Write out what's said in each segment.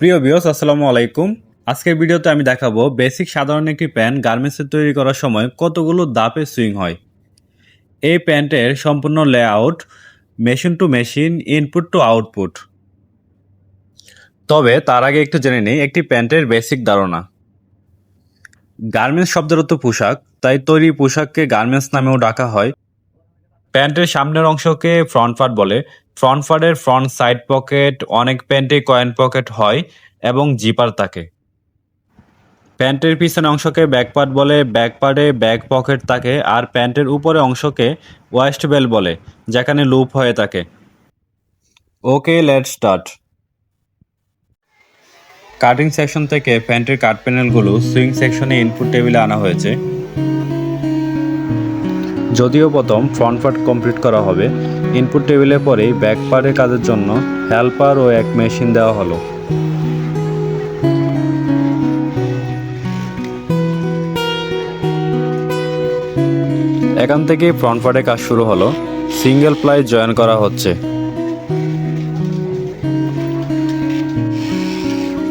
প্রিয় বিয়স আসসালামু আলাইকুম। আজকের ভিডিওতে আমি দেখাবো বেসিক সাধারণ একটি প্যান্ট গার্মেন্টসে তৈরি করার সময় কতগুলো দাপে সুইং হয়। এই প্যান্টের সম্পূর্ণ layout machine to machine input to output তবে তার আগে একটু জেনে নিই, একটি প্যান্টের বেসিক ধারণা। গার্মেন্টস শব্দের অর্থ পোশাক, তাই তৈরি পোশাককে গার্মেন্টস নামেও ডাকা হয়। প্যান্টের সামনের অংশকে ফ্রন্ট পার্ট বলে। ফ্রন্ট পার্টের ফ্রন্ট সাইড পকেট অনেক প্যান্টে কয়েন পকেট হয়, এবং জিপার থাকে। প্যান্টের পিছনের অংশকে ব্যাক পার্ট বলে ব্যাক পার্টে ব্যাক পকেট থাকে, আর প্যান্টের উপরে অংশকে ওয়েস্ট বেল বলে, যেখানে লুপ হয়ে থাকে। Okay let start cutting section থেকে প্যান্টের কাট প্যানেলগুলো সুইং সেকশনে ইনপুট টেবিলে আনা হয়েছে। যদিও প্রথম ফ্রন্ট পার্ট কমপ্লিট করা হবে ইনপুট টেবিলে পরেই ব্যাক পার্টের কাজের জন্য হেল্পার ও এক মেশিন দেওয়া হলো। এখান থেকেই ফ্রন্ট পার্টের কাজ শুরু হলো। সিঙ্গেল প্লাই জয়েন করা হচ্ছে।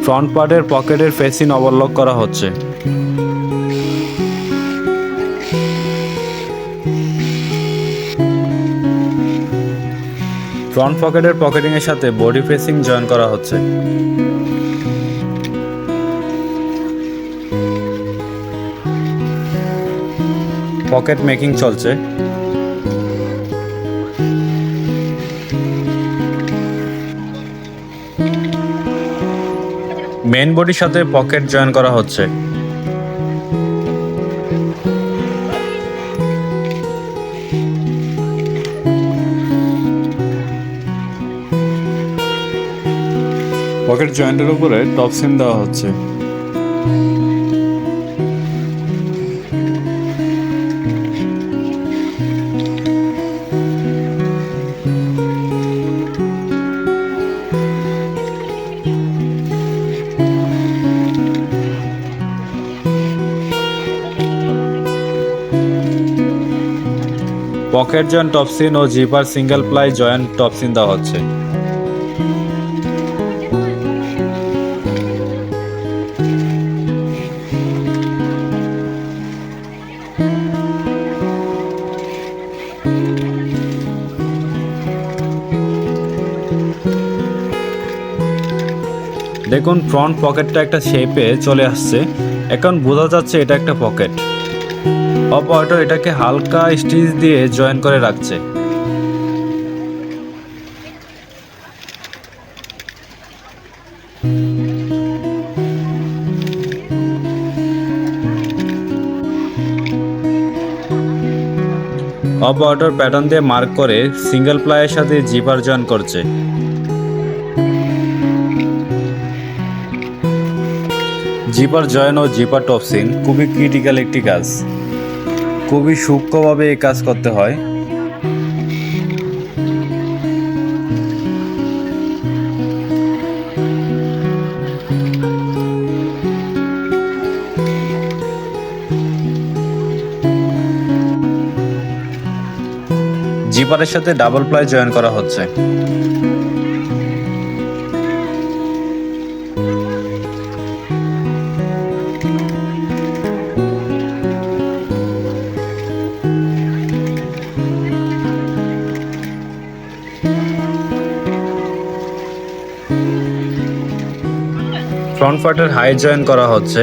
ফ্রন্ট পার্টের পকেটের ফেসিন অবলক করা হচ্ছে। ফ্রন্ট পকেটের পকেটিং এর সাথে বডি ফেসিং জয়েন করা হচ্ছে। পকেট মেকিং চলছে। মেন বডির সাথে পকেট জয়েন করা হচ্ছে। পকেট জয়েন্টের উপরে টপ সিম দেওয়া হচ্ছে। পকেট জয়েন্ট টপসিন ও zipper single ply joint top seam দেওয়া হচ্ছে। দেখুন ফ্রন্ট পকেটটা একটা শেপে চলে আসছে। এখন বোঝা যাচ্ছে এটা একটা পকেট অপারেটর এটাকে হালকা স্টিচ দিয়ে জয়েন করে রাখছে। অপারেটর প্যাটার্ন দিয়ে মার্ক করে সিঙ্গেল প্লাইয়ের সাথে জিপার জয়েন করছে। জিপার জয়েন ও জিপার টপসিং খুবই ক্রিটিক্যাল একটি কাজ। খুবই সূক্ষ্মভাবে এই কাজ করতে হয়। জিপারের সাথে ডাবল প্লাই জয়েন করা হচ্ছে। ফ্রন্ট পার্টের হাই জয়েন করা হচ্ছে।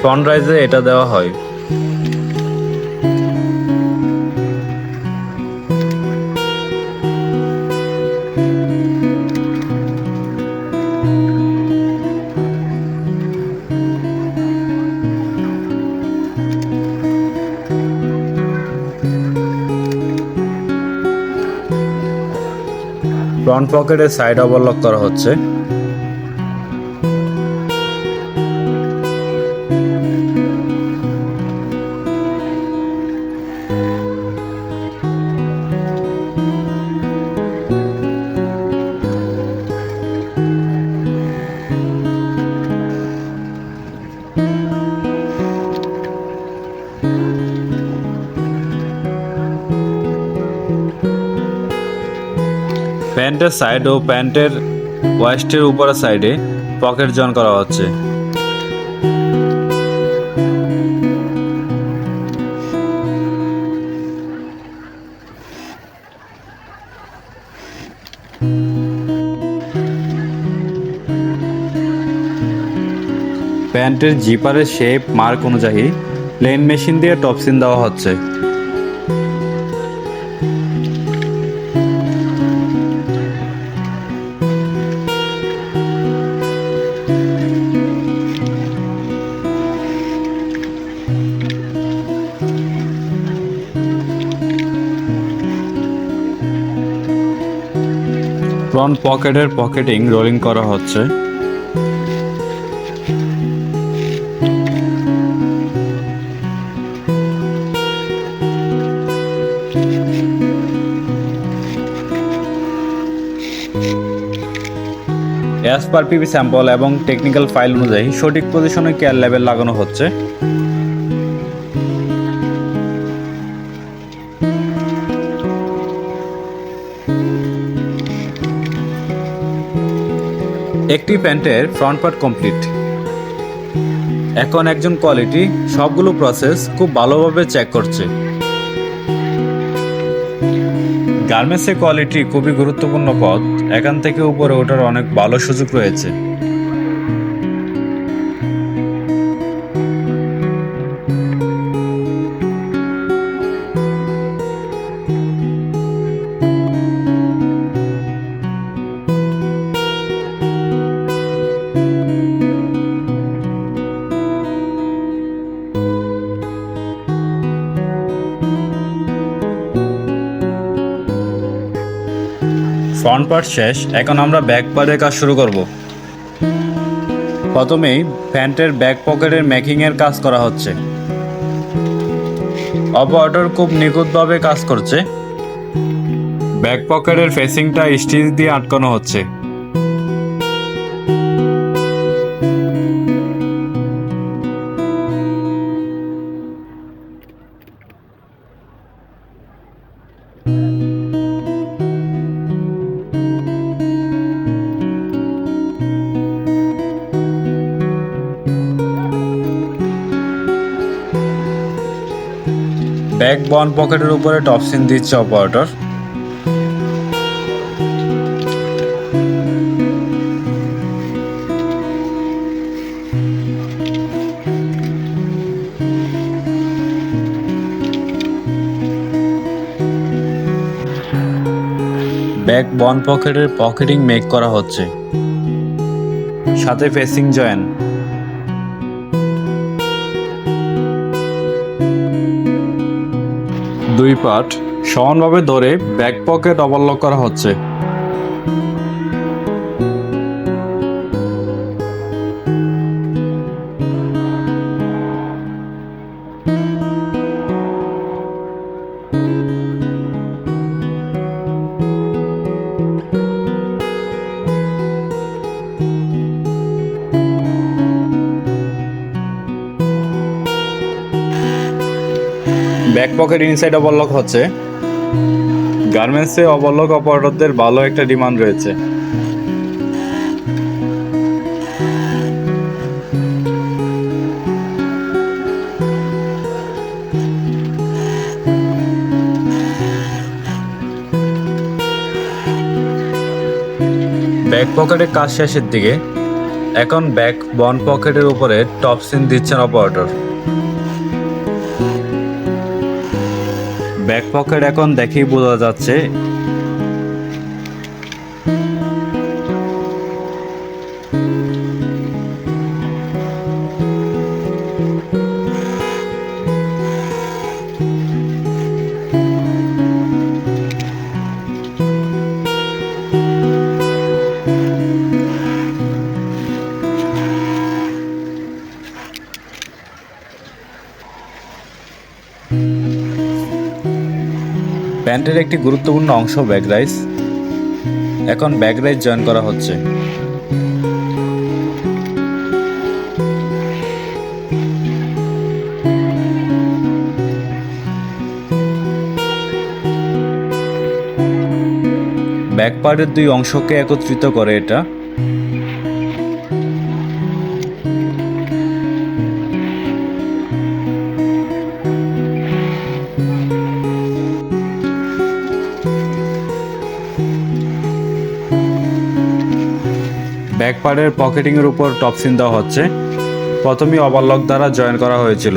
ফ্রন্ট রাইজে এটা দেওয়া হয়। ফ্রন্ট পকেটের সাইড ওভারলক করা হচ্ছে। প্যান্টের সাইড ও প্যান্টের ওয়েস্টের উপরের সাইডে পকেট জয়েন করা হচ্ছে। প্যান্টের জিপারের শেপ মার্ক অনুযায়ী প্লেন মেশিন দিয়ে টপসিন দেওয়া হচ্ছে। ফ্রন্ট পকেটের পকেটিং রোলিং করা হচ্ছে। অ্যাজ পার পিপি স্যাম্পল এবং টেকনিক্যাল ফাইল অনুযায়ী সঠিক পজিশনে কেয়ার লেভেল লাগানো হচ্ছে। একটি প্যান্টের ফ্রন্ট পার্ট কমপ্লিট এখন একজন কোয়ালিটি সবগুলো প্রসেস খুব ভালোভাবে চেক করছে। গার্মেন্টসের কোয়ালিটি খুবই গুরুত্বপূর্ণ পদ এখান থেকে উপরে ওঠার অনেক ভালো সুযোগ রয়েছে। ফ্রন্ট পার্ট শেষ, এখন আমরা ব্যাক পার্টের কাজ শুরু করব। প্রথমেই প্যান্টের ব্যাক পকেটের মেকিংয়ের কাজ করা হচ্ছে। অপারেটর খুব নিখুঁতভাবে কাজ করছে। ব্যাক পকেটের ফেসিংটা স্টিচ দিয়ে আটকানো হচ্ছে। ব্যাক বন পকেটের উপরে টপসিন দিচ্ছে অপারেটর। ব্যাক বন পকেটের পকেটিং মেক করা হচ্ছে। সাথে ফেসিং জয়েন। দুই পাট সমানভাবে ধরে ব্যাক পকেট ওভারলক করা হচ্ছে। ব্যাক পকেট ইনসাইড ওভারলক হচ্ছে। গার্মেন্টসে ওভারলক অপারেটরদের ভালো একটা ডিমান্ড রয়েছে। ব্যাক পকেটের কাজ শেষের দিকে, এখন ব্যাক বন পকেটের উপরে টপ সিন দিচ্ছেন অপারেটর ব্যাক পকেট এখন দেখেই বোঝা যাচ্ছে প্যান্টের একটি গুরুত্বপূর্ণ অংশ ব্যাক রাইস। এখন ব্যাক রাইস জয়েন করা হচ্ছে। ব্যাক পার্টের দুই অংশকে একত্রিত করে এটা। ব্যাক পার্টের পকেটিংয়ের উপর টপসিন দেওয়া হচ্ছে। প্রথমেই ওভারলক দ্বারা জয়েন করা হয়েছিল।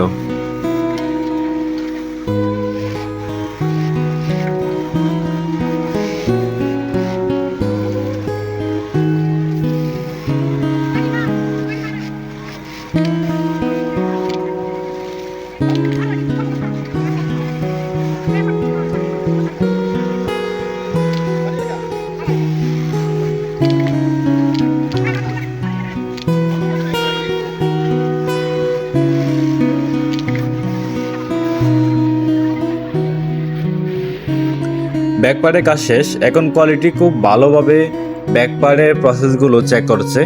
ব্যাকপার্টের কাজ শেষ, এখন কোয়ালিটি খুব ভালোভাবে ব্যাকপার্টের প্রসেসগুলো চেক করছে।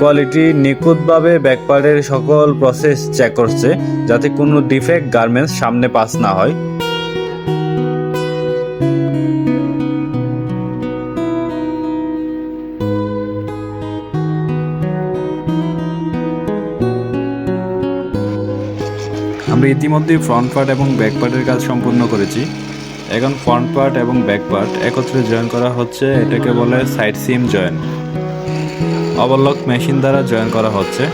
কোয়ালিটি নিখুঁতভাবে ব্যাকপার্টের সকল প্রসেস চেক করছে, যাতে কোনো ডিফেক্ট গার্মেন্টস সামনে পাস না হয়। আমরা ইতিমধ্যেই ফ্রন্ট পার্ট এবং ব্যাক পার্টের কাজ সম্পূর্ণ করেছি। এখন ফ্রন্ট পার্ট এবং ব্যাক পার্ট একত্রে জয়েন করা হচ্ছে, এটাকে বলে side seam join overlock machine দ্বারা জয়েন করা হচ্ছে।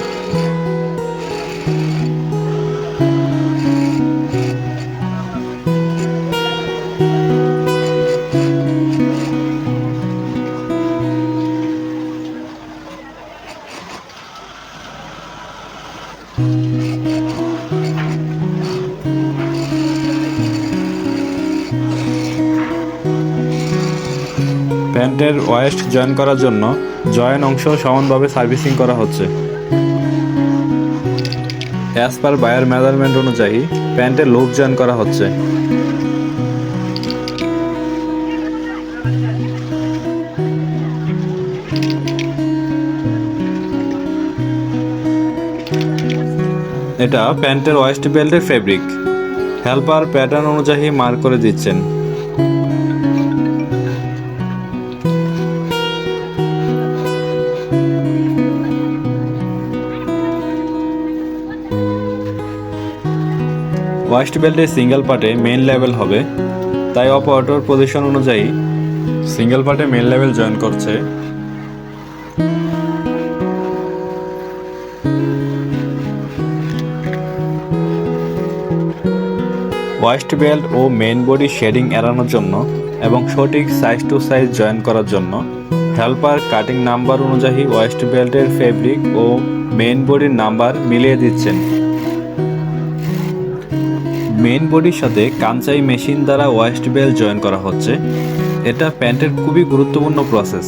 প্যান্টের ওয়েস্ট জয়েন করার জন্য জয়েন অংশ সমানভাবে সার্ভিসিং করা হচ্ছে। অ্যাজ পার বায়ার মেজারমেন্ট অনুযায়ী প্যান্টের লুপ জয়েন করা হচ্ছে। এটা প্যান্টের ওয়েস্ট বেল্টের ফেব্রিক। হেল্পার প্যাটার্ন অনুযায়ী মার্ক করে দিচ্ছেন। ওয়েস্ট বেল্টের সিঙ্গেল পার্টে মেন লেভেল হবে, তাই অপারেটর পজিশন অনুযায়ী সিঙ্গেল পার্টে মেন লেভেল জয়েন করছে। ওয়েস্ট বেল্ট ও মেন বডি শেডিং এড়ানোর জন্য এবং সঠিক সাইজ টু সাইজ জয়েন করার জন্য হেল্পার কাটিং নাম্বার অনুযায়ী ওয়েস্ট বেল্টের ফেব্রিক ও মেন বডির নাম্বার মিলিয়ে দিচ্ছেন। মেইন বডির সাথে কাঞ্চাই মেশিন দ্বারা ওয়েস্ট বেল জয়েন করা হচ্ছে। এটা প্যান্টের খুবই গুরুত্বপূর্ণ প্রসেস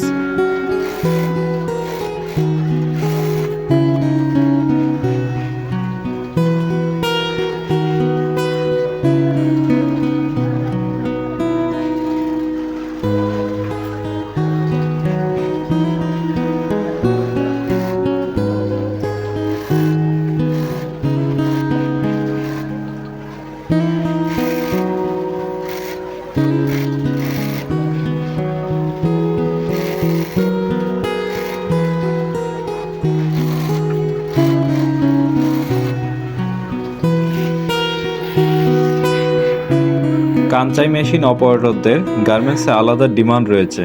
কাঞ্চাই মেশিন অপারেটরদের গার্মেন্টসে আলাদা ডিমান্ড রয়েছে।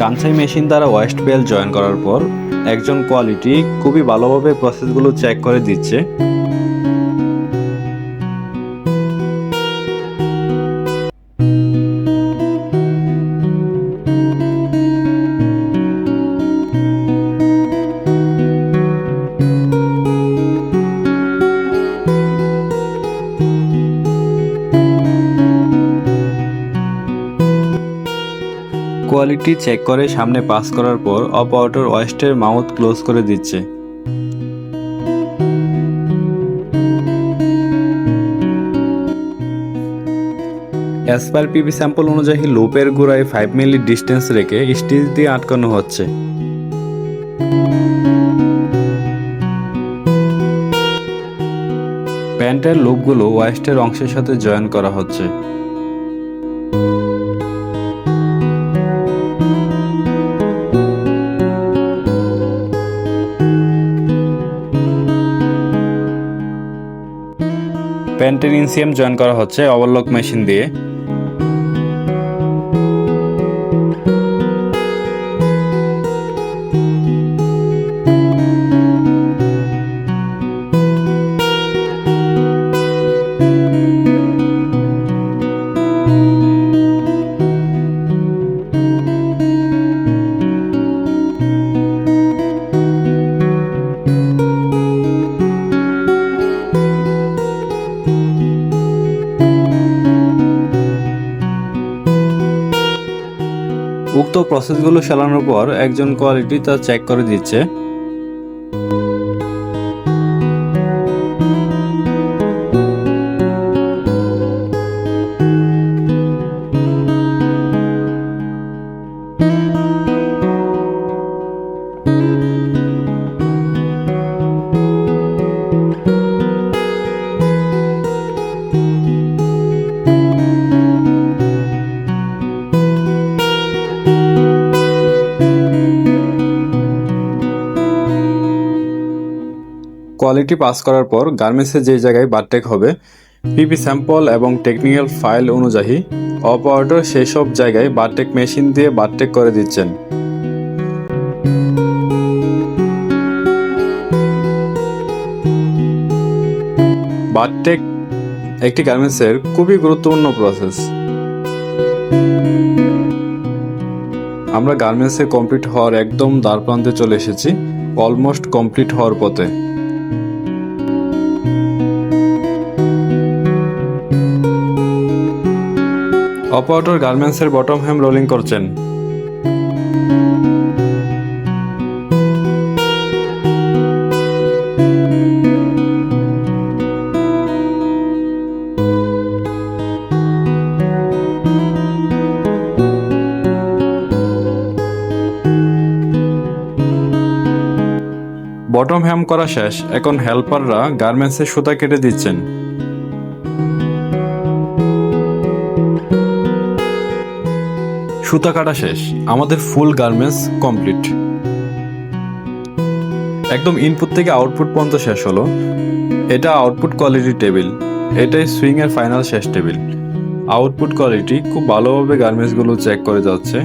কাঞ্চাই মেশিন দ্বারা ওয়েস্ট বেল জয়েন করার পর একজন কোয়ালিটি খুবই ভালোভাবে প্রসেসগুলো চেক করে দিচ্ছে। কোয়ালিটি চেক করে সামনে পাস করার পর অপারেটর ওয়েস্টের মাউথ ক্লোজ করে দিচ্ছে। অ্যাজ পার পিবি স্যাম্পল অনুযায়ী লোপের গোড়ায় ফাইভ মিলি ডিস্টেন্স রেখে স্টিচ দিয়ে আটকানো হচ্ছে। প্যান্টের লুপগুলো ওয়েস্টের অংশের সাথে জয়েন করা হচ্ছে। প্যান্টের ইনসিএম জয়েন করা হচ্ছে ওভারলক মেশিন দিয়ে। উক্ত প্রসেসগুলো চালানোর পর একজন কোয়ালিটি তা চেক করে দিচ্ছে। কোয়ালিটি পাস করার পর গার্মেন্টসে যে জায়গায় বারটেক হবে পিপি স্যাম্পল এবং টেকনিক্যাল ফাইল অনুযায়ী অপারেটর সেই সব জায়গায় বারটেক মেশিন দিয়ে বারটেক করে দিচ্ছেন। বারটেক একটি গার্মেন্টসের খুবই গুরুত্বপূর্ণ প্রসেস আমরা গার্মেন্টসে কমপ্লিট হওয়ার একদম দ্বারপ্রান্তে চলে এসেছি অলমোস্ট কমপ্লিট হওয়ার পথে। অপারেটর গার্মেন্টসের বটম হ্যাম রোলিং করছেন। বটম হ্যাম করা শেষ, এখন হেল্পাররা গার্মেন্টসের সুতা কেটে দিচ্ছেন। সুতা কাটা শেষ। আমাদের ফুল গার্মেন্টস কমপ্লিট। একদম ইনপুট থেকে আউটপুট পর্যন্ত শেষ হলো। এটা আউটপুট কোয়ালিটি টেবিল এটাই সুইং এর ফাইনাল শেষ টেবিল আউটপুট কোয়ালিটি খুব ভালোভাবে গার্মেন্টসগুলো চেক করে যাচ্ছে।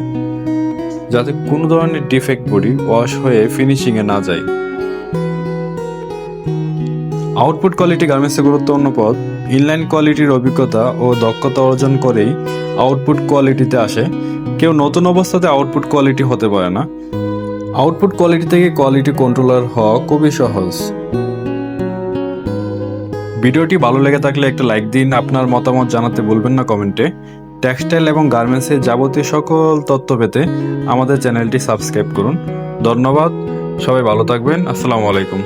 যাতে কোনো ধরনের ডিফেক্ট বডি ওয়াশ হয়ে ফিনিশিংয়ে না যায় আউটপুট কোয়ালিটি গার্মেন্টসের গুরুত্বপূর্ণ পদ ইনলাইন কোয়ালিটির অভিজ্ঞতা ও দক্ষতা অর্জন করেই আউটপুট কোয়ালিটিতে আসে। কেউ নতুন অবস্থাতে আউটপুট কোয়ালিটি হতে পারে না। আউটপুট কোয়ালিটি থেকে কোয়ালিটি কন্ট্রোলার হওয়া খুবই সহজ। ভিডিওটি ভালো লেগে থাকলে একটা লাইক দিন, আপনার মতামত জানাতে ভুলবেন না কমেন্টে টেক্সটাইল এবং গার্মেন্টসের যাবতীয় সকল তথ্য পেতে আমাদের চ্যানেলটি সাবস্ক্রাইব করুন। ধন্যবাদ, সবাই ভালো থাকবেন, আসসালামু আলাইকুম।